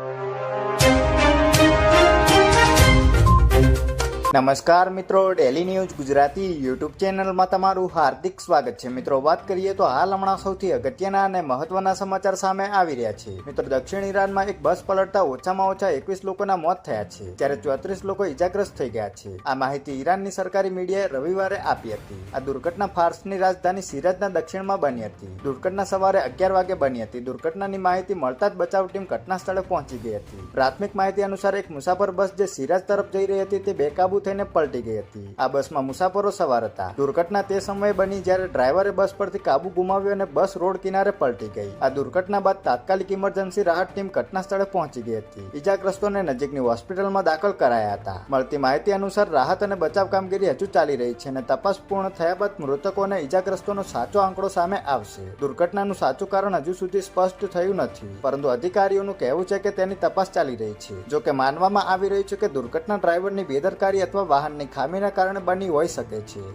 you. નમસ્કાર મિત્રો daily news Gujarati YouTube ચેનલમાં તમારું હાર્દિક સ્વાગત છે. મિત્રો, વાત કરીએ તો હાલ હમણાં સૌથી અગત્યના અને મહત્વના સમાચાર સામે આવી રહ્યા છે. મિત્રો, દક્ષિણ ઈરાનમાં એક બસ પલટતા ઓછામાં ઓછા એકવીસ લોકોના મોત થયા છે. જ્યારે ચોત્રીસ લોકો ઇજાગ્રસ્ત થઈ ગયા છે. આ માહિતી ઈરાનની સરકારી મીડિયાએ રવિવારે આપી હતી. આ દુર્ઘટના ફાર્સની રાજધાની સિરાજના દક્ષિણમાં બની હતી. દુર્ઘટના સવારે અગિયાર વાગે બની હતી. દુર્ઘટનાની માહિતી મળતા જ બચાવ ટીમ ઘટના સ્થળે પહોંચી ગઈ હતી. પ્રાથમિક માહિતી અનુસાર એક મુસાફર બસ જે સિરાજ તરફ જઈ રહી હતી તે બેકાબુ થઈને પલટી ગઈ હતી. આ બસમાં મુસાફરો સવાર હતા. દુર્ઘટના તે સમયે બની જ્યારે ડ્રાઈવરે બસ પરથી કાબુ ગુમાવ્યો અને બસ રોડ કિનારે પલટી ગઈ. આ દુર્ઘટના બાદ તાત્કાલિક ઇમરજન્સી રાહત ટીમ ઘટના સ્થળે પહોંચી ગઈ હતી. ઇજાગ્રસ્તોને નજીકની હોસ્પિટલમાં દાખલ કરાયા હતા. મળતી માહિતી અનુસાર રાહત અને બચાવ કામગીરી હજુ ચાલી રહી છે અને તપાસ પૂર્ણ થયા બાદ મૃતકો અને ઇજાગ્રસ્તોનો સાચો આંકડો સામે આવશે. દુર્ઘટનાનું સાચું કારણ હજુ સુધી સ્પષ્ટ થયું નથી, પરંતુ અધિકારીઓનું કહેવું છે કે તેની તપાસ ચાલી રહી છે. જો કે માનવામાં આવી રહ્યું છે કે દુર્ઘટના ડ્રાઈવરની બેદરકારી અથવા વાહનની ખામીના કારણે બની હોઈ શકે છે.